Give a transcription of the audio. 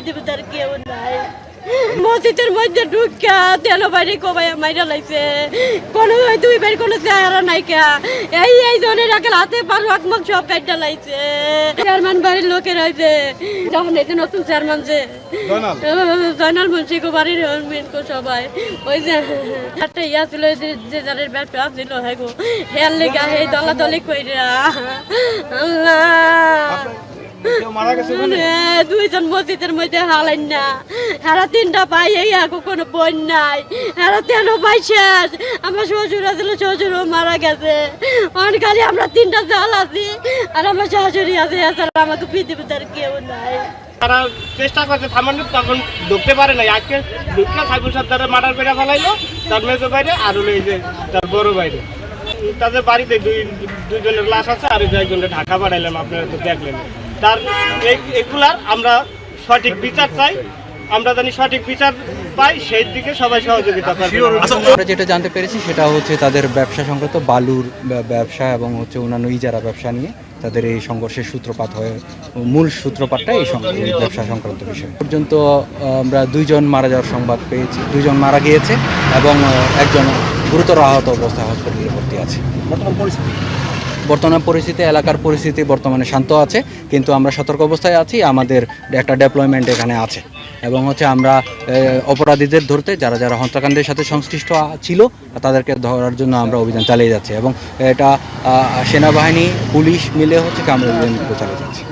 পৃথিবীতে কেউ নাই। মসজিদের মধ্যে ঢুকা তেল বাইরে কবাই মাইরা লাইছে। কোনো দুই ভাই কোনো চেহারা নাই কে। এই এই জনের একে হাতে পারো আকমক সব কাইটা লাইছে। চেয়ারম্যান বাড়ির লোকের হয়েছে যখন এই যে নতুন চেয়ারম্যান যে জয়নাল। মুন্সি বাড়ির মেন কো সবাই। ওই যে একটা ইয়া ছিল যে- যাদের ব্যবসা ছিল হ্যাঁ গো। হেয়ার লেগা হে দলা দলি কইরা আল্লাহ। মারা গেছে দুইজন মসজিদের মধ্যে হালাইন না। হারা তিনটা পাই এই আগো কোনো বোন নাই। হারা তেন পাই শেষ। আমার শ্বশুর আছিল শ্বশুরও মারা গেছে। অন আমরা তিনটা জাল আছি আর আমার শাশুড়ি আছে এছাড়া আমাকে পৃথিবীতে আর কেউ নাই। তারা চেষ্টা করছে থামানোর তখন ঢুকতে পারে নাই। আজকে ঢুকলে সাইফুল সাদ্দারে মার্ডার করে ফেলাইলো তার মেজো বাইরে আর হলো এই যে তার বড় বাইরে। তাদের বাড়িতে দুই দুইজনের লাশ আছে আর একজনের ঢাকা পাঠাইলাম আপনারা তো দেখলেন। তার এগুলার আমরা সঠিক বিচার চাই আমরা জানি সঠিক বিচার পাই সেই দিকে সবাই সহযোগিতা করবে। আমরা যেটা জানতে পেরেছি সেটা হচ্ছে তাদের ব্যবসা সংক্রান্ত বালুর ব্যবসা এবং হচ্ছে অন্যান্য ইজারা ব্যবসা নিয়ে তাদের এই সংঘর্ষের সূত্রপাত হয়ে মূল সূত্রপাতটা এই ব্যবসা সংক্রান্ত বিষয়। পর্যন্ত আমরা দুইজন মারা যাওয়ার সংবাদ পেয়েছি দুইজন মারা গিয়েছে এবং একজন গুরুতর আহত অবস্থায় হসপিটালে ভর্তি আছে। বর্তমান পরিস্থিতি? এলাকার পরিস্থিতি বর্তমানে শান্ত আছে, কিন্তু আমরা সতর্ক অবস্থায় আছি, আমাদের একটা ডেপ্লয়মেন্ট এখানে আছে। এবং হচ্ছে আমরা অপরাধীদের ধরতে, যারা যারা হত্যাকাণ্ডের সাথে সংশ্লিষ্ট ছিল, তাদেরকে ধরার জন্য আমরা অভিযান চালিয়ে যাচ্ছি। এবং এটা সেনাবাহিনী, পুলিশ মিলে হচ্ছে আমরা অভিযান চালিয়ে যাচ্ছি।